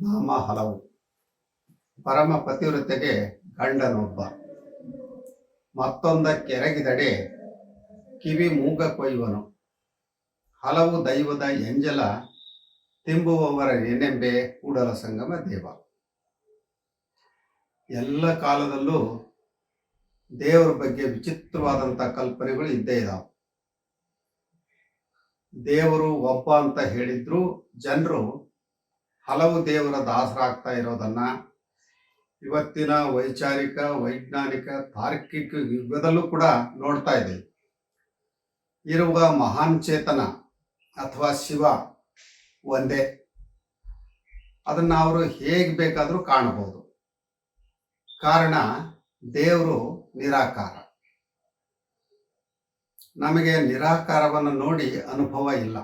ನಾಮ ಹಲವು ಪರಮ ಪತಿವ್ರತೆಗೆ ಗಂಡನೊಬ್ಬ. ಮತ್ತೊಂದಕ್ಕೆರಗಿದಡೆ ಕಿವಿ ಮೂಗ ಕೊಯ್ಯುವನು. ಹಲವು ದೈವದ ಎಂಜಲ ತಿಂಬುವವರ ನೆನೆಂಬೆ ಕೂಡಲ ಸಂಗಮ ದೇವ. ಎಲ್ಲ ಕಾಲದಲ್ಲೂ ದೇವರ ಬಗ್ಗೆ ವಿಚಿತ್ರವಾದಂಥ ಕಲ್ಪನೆಗಳು ಇದ್ದೇ ಇದಾವೆ. ದೇವರು ಒಬ್ಬ ಅಂತ ಹೇಳಿದ್ರು, ಜನರು ಹಲವು ದೇವರ ದಾಸರಾಗ್ತಾ ಇರೋದನ್ನ ಇವತ್ತಿನ ವೈಚಾರಿಕ, ವೈಜ್ಞಾನಿಕ, ತಾರ್ಕಿಕ ಯುಗದಲ್ಲೂ ಕೂಡ ನೋಡ್ತಾ ಇದೆ. ಇರುವ ಮಹಾನ್ ಚೇತನ ಅಥವಾ ಶಿವ ಒಂದೇ. ಅದನ್ನ ಅವರು ಹೇಗೆ ಬೇಕಾದರೂ ಕಾಣಬಹುದು. ಕಾರಣ, ದೇವರು ನಿರಾಕಾರ. ನಮಗೆ ನಿರಾಕಾರವನ್ನು ನೋಡಿ ಅನುಭವ ಇಲ್ಲ.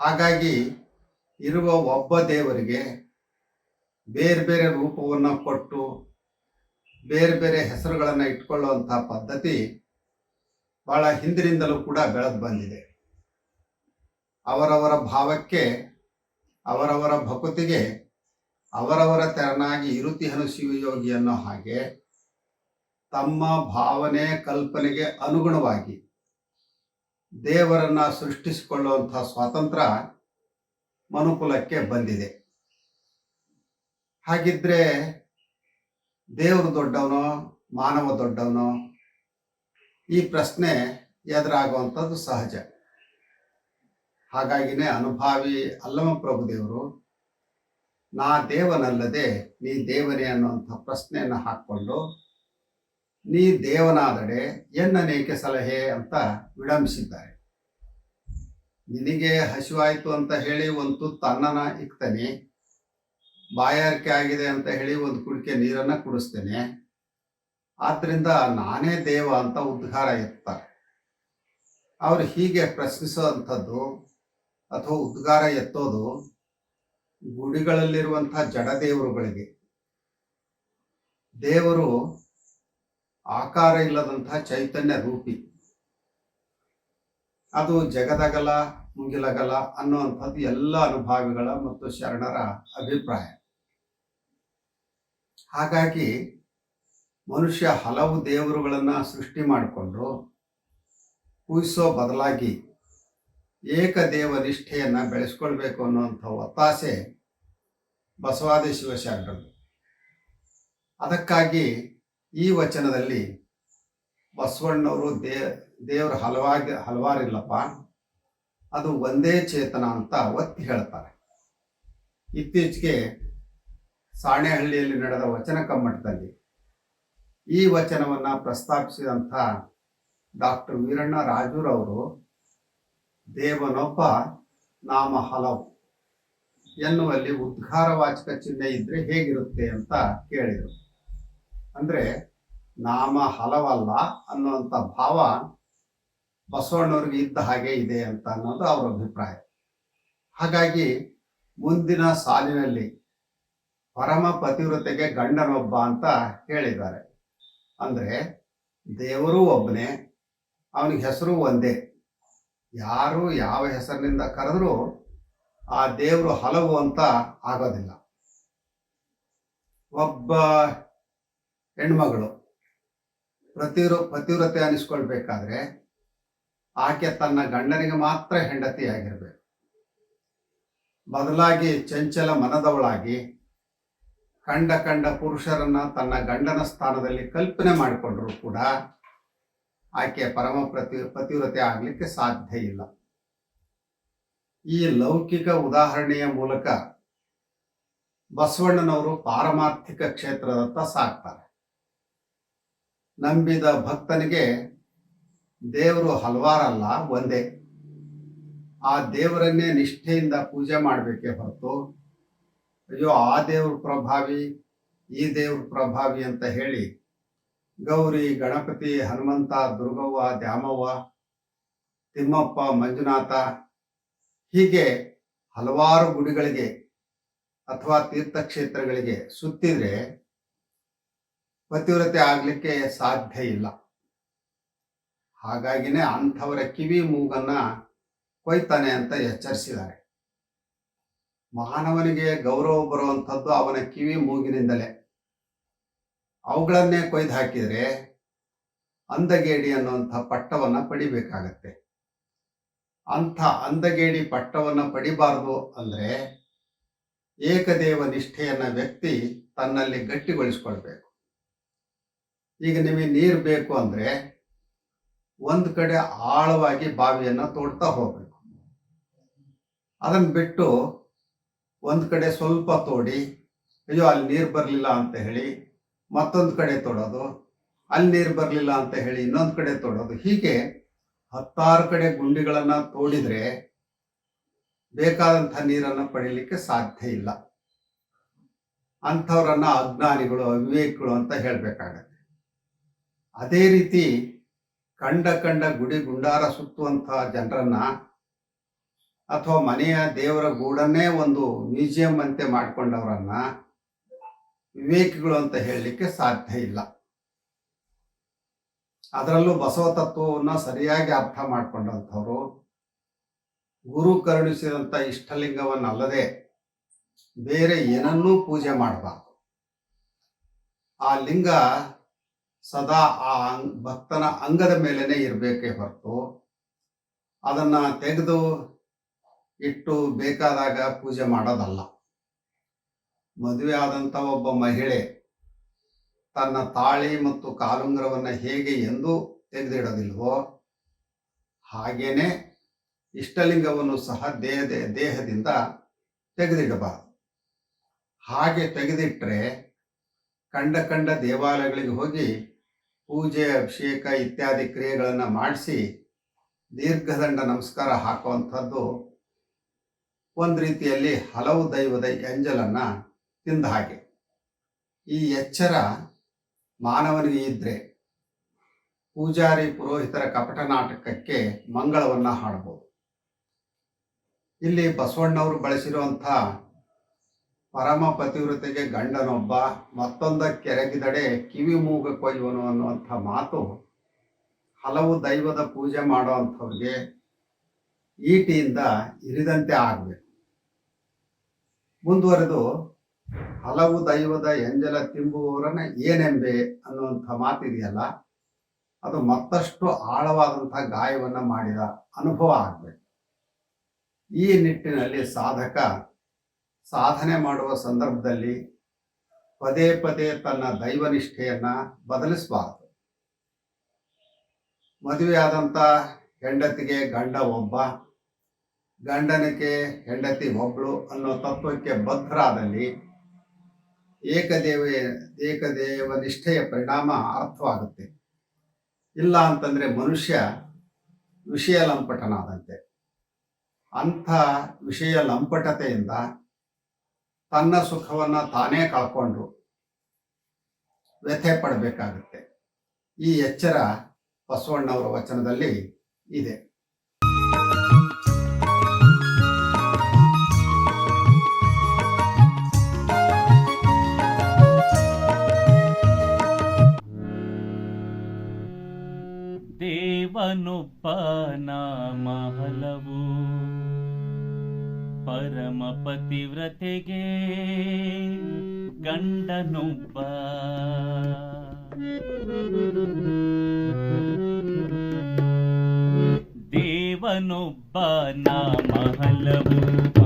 ಹಾಗಾಗಿ ಇರುವ ಒಬ್ಬ ದೇವರಿಗೆ ಬೇರೆ ಬೇರೆ ರೂಪವನ್ನು ಕೊಟ್ಟು ಬೇರೆ ಬೇರೆ ಹೆಸರುಗಳನ್ನು ಇಟ್ಕೊಳ್ಳುವಂಥ ಪದ್ಧತಿ ಬಹಳ ಹಿಂದಿನಿಂದಲೂ ಕೂಡ ಬೆಳೆದು ಬಂದಿದೆ. ಅವರವರ ಭಾವಕ್ಕೆ, ಅವರವರ ಭಕುತಿಗೆ, ಅವರವರ ತೆರನಾಗಿ ಇರುತಿಹನು ಯೋಗಿ ಅನ್ನೋ ಹಾಗೆ ತಮ್ಮ ಭಾವನೆ ಕಲ್ಪನೆಗೆ ಅನುಗುಣವಾಗಿ ದೇವರನ್ನ ಸೃಷ್ಟಿಸಿಕೊಳ್ಳುವಂಥ ಸ್ವಾತಂತ್ರ್ಯ ಮನುಕುಲಕ್ಕೆ ಬಂದಿದೆ. ಹಾಗಿದ್ರೆ ದೇವರು ದೊಡ್ಡವನೋ, ಮಾನವ ದೊಡ್ಡವನೋ, ಈ ಪ್ರಶ್ನೆ ಎದುರಾಗುವಂಥದ್ದು ಸಹಜ. ಹಾಗಾಗಿನೇ ಅನುಭಾವಿ ಅಲ್ಲಮ ಪ್ರಭು ದೇವರು ನಾ ದೇವನಲ್ಲದೆ ನೀ ದೇವನೇ ಅನ್ನುವಂಥ ಪ್ರಶ್ನೆಯನ್ನು ಹಾಕ್ಕೊಂಡು, ನೀ ದೇವನಾದಡೆ ಎನ್ನನೇಕೆ ಸಲಹೆ? ಅಂತ ವಿಡಂಬಿಸಿದ್ದಾರೆ ನಿನಗೆ ಹಸಿವಾಯಿತು ಅಂತ ಹೇಳಿ ಒಂದು ತುತ್ತು ಅನ್ನನ ಇಕ್ತೇನೆ. ಬಾಯಾರಿಕೆ ಆಗಿದೆ ಅಂತ ಹೇಳಿ ಒಂದು ಕುಡಿಕೆ ನೀರನ್ನ ಕುಡಿಸ್ತೇನೆ. ಆದ್ರಿಂದ ನಾನೇ ದೇವ ಅಂತ ಉದ್ಗಾರ ಎತ್ತಾರೆ ಅವರು ಹೀಗೆ ಪ್ರಶ್ನಿಸುವಂಥದ್ದು ಅಥವಾ ಉದ್ಗಾರ ಎತ್ತೋದು ಗುಡಿಗಳಲ್ಲಿರುವಂತಹ ಜಡದೇವರುಗಳಿಗೆ ದೇವರು ಆಕಾರ ಇಲ್ಲದಂತಹ ಚೈತನ್ಯ ರೂಪಿ. ಅದು ಜಗದಗಲ, ಮುಗಿಲಗಲ ಅನ್ನುವಂಥದ್ದು ಎಲ್ಲ ಅನುಭಾವಿಗಳ ಮತ್ತು ಶರಣರ ಅಭಿಪ್ರಾಯ. ಹಾಗಾಗಿ ಮನುಷ್ಯ ಹಲವು ದೇವರುಗಳನ್ನು ಸೃಷ್ಟಿ ಮಾಡಿಕೊಂಡು ಪೂಜಿಸೋ ಬದಲಾಗಿ ಏಕದೇವ ನಿಷ್ಠೆಯನ್ನ ಬೆಳೆಸ್ಕೊಳ್ಬೇಕು ಅನ್ನುವಂಥ ಒತ್ತಾಸೆ ಬಸವಾದಿ ಶಿವಶರಣರದು ಅದಕ್ಕಾಗಿ ಈ ವಚನದಲ್ಲಿ ಬಸವಣ್ಣವರು ದೇ ದೇವರು ಹಲವಾಗಿ ಹಲವಾರಿಲ್ಲಪ್ಪ. ಅದು ಒಂದೇ ಚೇತನ ಅಂತ ಒತ್ತಿ ಹೇಳ್ತಾರೆ. ಇತ್ತೀಚೆಗೆ ಸಾಣೆಹಳ್ಳಿಯಲ್ಲಿ ನಡೆದ ವಚನ ಕಮ್ಮಟದಲ್ಲಿ ಈ ವಚನವನ್ನ ಪ್ರಸ್ತಾಪಿಸಿದಂಥ ಡಾಕ್ಟರ್ ವೀರಣ್ಣ ರಾಜೂರವರು, ದೇವನೊಬ್ಬ ನಾಮ ಹಲವು ಎನ್ನುವಲ್ಲಿ ಉದ್ಘಾರವಾಚಕ ಚಿಹ್ನೆ ಇದ್ರೆ ಹೇಗಿರುತ್ತೆ ಅಂತ ಕೇಳಿದರು. ಅಂದ್ರೆ ನಾಮ ಹಲವಲ್ಲ ಅನ್ನುವಂಥ ಭಾವ ಬಸವಣ್ಣವ್ರಿಗೆ ಇದ್ದ ಹಾಗೆ ಇದೆ ಅಂತ ಅನ್ನೋದು ಅವರ ಅಭಿಪ್ರಾಯ. ಹಾಗಾಗಿ ಮುಂದಿನ ಸಾಲಿನಲ್ಲಿ ಪರಮ ಪತಿವ್ರತೆಗೆ ಗಂಡನೊಬ್ಬ ಅಂತ ಹೇಳಿದ್ದಾರೆ. ಅಂದ್ರೆ ದೇವರು ಒಬ್ಬನೇ, ಅವನಿಗೆ ಹೆಸರು ಒಂದೇ. ಯಾರು ಯಾವ ಹೆಸರಿನಿಂದ ಕರೆದ್ರು ಆ ದೇವರು ಹಲವು ಅಂತ ಆಗೋದಿಲ್ಲ. ಒಬ್ಬ ಹೆಣ್ಮಗಳು ಪ್ರತಿವ್ರ, ಪತಿವ್ರತೆ ಅನಿಸ್ಕೊಳ್ಬೇಕಾದ್ರೆ ಆಕೆ ತನ್ನ ಗಂಡನಿಗೆ ಮಾತ್ರ ಹೆಂಡತಿಯಾಗಿರಬೇಕು. ಬದಲಾಗಿ ಚಂಚಲ ಮನದವಳಾಗಿ ಕಂಡ ಕಂಡ ಪುರುಷರನ್ನ ತನ್ನ ಗಂಡನ ಸ್ಥಾನದಲ್ಲಿ ಕಲ್ಪನೆ ಮಾಡಿಕೊಂಡರೂ ಕೂಡ ಆಕೆ ಪರಮ ಪ್ರತಿ ಪತಿವ್ರತೆ ಆಗಲಿಕ್ಕೆ ಸಾಧ್ಯ ಇಲ್ಲ. ಈ ಲೌಕಿಕ ಉದಾಹರಣೆಯ ಮೂಲಕ ಬಸವಣ್ಣನವರು ಪಾರಮಾರ್ಥಿಕ ಕ್ಷೇತ್ರದತ್ತ ಸಾಕ್ತಾರೆ ನಂಬಿದ ಭಕ್ತನಿಗೆ ದೇವರು ಹಲವಾರಲ್ಲ, ಒಂದೇ. ಆ ದೇವರನ್ನೇ ನಿಷ್ಠೆಯಿಂದ ಪೂಜೆ ಮಾಡಬೇಕೇ ಹೊರತು, ಅಯ್ಯೋ, ಆ ದೇವ್ರ ಪ್ರಭಾವಿ, ಈ ದೇವ್ರ ಪ್ರಭಾವಿ ಅಂತ ಹೇಳಿ ಗೌರಿ, ಗಣಪತಿ, ಹನುಮಂತ, ದುರ್ಗವ್ವ, ದ್ಯಾಮವ್ವ, ತಿಮ್ಮಪ್ಪ, ಮಂಜುನಾಥ ಹೀಗೆ ಹಲವಾರು ಗುಡಿಗಳಿಗೆ ಅಥವಾ ತೀರ್ಥಕ್ಷೇತ್ರಗಳಿಗೆ ಸುತ್ತಿದ್ರೆ ಪತಿವ್ರತೆ ಆಗಲಿಕ್ಕೆ ಸಾಧ್ಯ ಇಲ್ಲ. ಹಾಗಾಗಿನೇ ಅಂಥವರ ಕಿವಿ ಮೂಗನ್ನ ಕೊಯ್ತಾನೆ ಅಂತ ಎಚ್ಚರಿಸಿದ್ದಾರೆ. ಮಾನವನಿಗೆ ಗೌರವ ಬರುವಂಥದ್ದು ಅವನ ಕಿವಿ ಮೂಗಿನಿಂದಲೇ. ಅವುಗಳನ್ನೇ ಕೊಯ್ದು ಹಾಕಿದರೆ ಅಂದಗೇಡಿ ಅನ್ನುವಂಥ ಪಟ್ಟವನ್ನು ಪಡಿಬೇಕಾಗತ್ತೆ. ಅಂಥ ಅಂದಗೇಡಿ ಪಟ್ಟವನ್ನು ಪಡಿಬಾರದು ಅಂದರೆ ಏಕದೇವ ನಿಷ್ಠೆಯನ್ನ ವ್ಯಕ್ತಿ ತನ್ನಲ್ಲಿ ಗಟ್ಟಿಗೊಳಿಸ್ಕೊಳ್ಬೇಕು. ಈಗ ನಿಮಗೆ ನೀರು ಬೇಕು ಅಂದ್ರೆ ಒಂದು ಕಡೆ ಆಳವಾಗಿ ಬಾವಿಯನ್ನು ತೋಡ್ತಾ ಹೋಗ್ಬೇಕು. ಅದನ್ನ ಬಿಟ್ಟು ಒಂದು ಕಡೆ ಸ್ವಲ್ಪ ತೋಡಿ, ಅಯ್ಯೋ, ಅಲ್ಲಿ ನೀರು ಬರಲಿಲ್ಲ ಅಂತ ಹೇಳಿ ಮತ್ತೊಂದು ಕಡೆ ತೊಡೋದು, ಅಲ್ಲಿ ನೀರು ಬರಲಿಲ್ಲ ಅಂತ ಹೇಳಿ ಇನ್ನೊಂದು ಕಡೆ ತೊಡೋದು. ಹೀಗೆ ಹತ್ತಾರು ಕಡೆ ಗುಂಡಿಗಳನ್ನು ತೋಡಿದರೆ ಬೇಕಾದಂಥ ನೀರನ್ನು ಪಡೀಲಿಕ್ಕೆ ಸಾಧ್ಯ ಇಲ್ಲ. ಅಂಥವ್ರನ್ನ ಅಜ್ಞಾನಿಗಳು, ಅವಿವೇಕಿಗಳು ಅಂತ ಹೇಳಬೇಕಾಗತ್ತೆ. ಅದೇ ರೀತಿ ಕಂಡ ಕಂಡ ಗುಡಿ ಗುಂಡಾರ ಸುತ್ತುವಂತಹ ಜನರನ್ನ ಅಥವಾ ಮನೆಯ ದೇವರ ಗೂಡನ್ನೇ ಒಂದು ಮ್ಯೂಸಿಯಂ ಅಂತೆ ಮಾಡಿಕೊಂಡವರನ್ನ ವಿವೇಕಿಗಳು ಅಂತ ಹೇಳಲಿಕ್ಕೆ ಸಾಧ್ಯ ಇಲ್ಲ. ಅದರಲ್ಲೂ ಬಸವ ತತ್ವವನ್ನು ಸರಿಯಾಗಿ ಅರ್ಥ ಮಾಡಿಕೊಂಡಂಥವ್ರು, ಗುರು ಕರುಣಿಸಿದಂಥ ಇಷ್ಟಲಿಂಗವನ್ನಲ್ಲದೆ ಬೇರೆ ಏನನ್ನೂ ಪೂಜೆ ಮಾಡಬಾರ್ದು. ಆ ಲಿಂಗ ಸದಾ ಆ ಭಕ್ತನ ಅಂಗದ ಮೇಲೇನೆ ಇರಬೇಕೇ ಹೊರತು ಅದನ್ನ ತೆಗೆದು ಇಟ್ಟು ಬೇಕಾದಾಗ ಪೂಜೆ ಮಾಡೋದಲ್ಲ. ಮದುವೆ ಆದಂಥ ಒಬ್ಬ ಮಹಿಳೆ ತನ್ನ ತಾಳಿ ಮತ್ತು ಕಾಲುಂಗರವನ್ನು ಹೇಗೆ ಎಂದು ತೆಗೆದಿಡೋದಿಲ್ವೋ ಹಾಗೇನೆ ಇಷ್ಟಲಿಂಗವನ್ನು ಸಹ ದೇಹದ ದೇಹದಿಂದ ತೆಗೆದಿಡಬಾರದು. ಹಾಗೆ ತೆಗೆದಿಟ್ಟರೆ ಕಂಡ ಕಂಡ ದೇವಾಲಯಗಳಿಗೆ ಹೋಗಿ ಪೂಜೆ, ಅಭಿಷೇಕ ಇತ್ಯಾದಿ ಕ್ರಿಯೆಗಳನ್ನು ಮಾಡಿಸಿ ದೀರ್ಘದಂಡ ನಮಸ್ಕಾರ ಹಾಕುವಂಥದ್ದು ಒಂದು ರೀತಿಯಲ್ಲಿ ಹಲವು ದೈವದ ಎಂಜಲನ್ನು ತಿಂದ ಹಾಗೆ. ಈ ಎಚ್ಚರ ಮಾನವನಿಗೆ ಇದ್ರೆ ಪೂಜಾರಿ ಪುರೋಹಿತರ ಕಪಟ ನಾಟಕಕ್ಕೆ ಮಂಗಳವನ್ನು ಹಾಡಬಹುದು ಇಲ್ಲಿ ಬಸವಣ್ಣವರು ಬಳಸಿರುವಂಥ ಪರಮ ಪತಿವ್ರತೆಗೆ ಗಂಡನೊಬ್ಬ ಮತ್ತೊಂದ ಕೆರಗಿದಡೆ ಕಿವಿ ಮೂಗ ಕೊಯ್ಯುವನು ಅನ್ನುವಂಥ ಮಾತು ಹಲವು ದೈವದ ಪೂಜೆ ಮಾಡುವಂಥವ್ರಿಗೆ ಈಟಿಯಿಂದ ಇರಿದಂತೆ ಆಗಬೇಕು. ಮುಂದುವರೆದು ಹಲವು ದೈವದ ಎಂಜಲ ತಿಂಬುವವರನ್ನ ಏನೆಂಬೆ ಅನ್ನುವಂಥ ಮಾತಿದೆಯಲ್ಲ, ಅದು ಮತ್ತಷ್ಟು ಆಳವಾದಂಥ ಗಾಯವನ್ನ ಮಾಡಿದ ಅನುಭವ ಆಗಬೇಕು. ಈ ನಿಟ್ಟಿನಲ್ಲಿ ಸಾಧಕ ಸಾಧನೆ ಮಾಡುವ ಸಂದರ್ಭದಲ್ಲಿ ಪದೇ ಪದೇ ತನ್ನ ದೈವನಿಷ್ಠೆಯನ್ನು ಬದಲಿಸಬಾರದು. ಮದುವೆಯಾದಂಥ ಹೆಂಡತಿಗೆ ಗಂಡ ಒಬ್ಬ, ಗಂಡನಿಗೆ ಹೆಂಡತಿ ಒಬ್ಬಳು ಅನ್ನೋ ತತ್ವಕ್ಕೆ ಬದ್ಧರಾದಲ್ಲಿ ಏಕದೇವ ಏಕದೇವ ನಿಷ್ಠೆಯ ಪರಿಣಾಮ ಅರ್ಥವಾಗುತ್ತೆ. ಇಲ್ಲ ಅಂತಂದರೆ ಮನುಷ್ಯ ವಿಷಯ ಲಂಪಟನಾದಂತೆ ಅಂಥ ವಿಷಯ ಲಂಪಟತೆಯಿಂದ ತನ್ನ ಸುಖವನ್ನ ತಾನೇ ಕಳ್ಕೊಂಡು ವ್ಯಥೆ ಪಡಬೇಕಾಗುತ್ತೆ. ಈ ಎಚ್ಚರ ಬಸವಣ್ಣವರ ವಚನದಲ್ಲಿ ಇದೆ. ದೇವನೊಬ್ಬ ನಾಮ ಹಲವು. ಪರಮ ಪತಿವ್ರತೆಗೆ ಗಂಡನೊಬ್ಬ. ದೇವನೊಬ್ಬ ನಾಮ ಹಲವು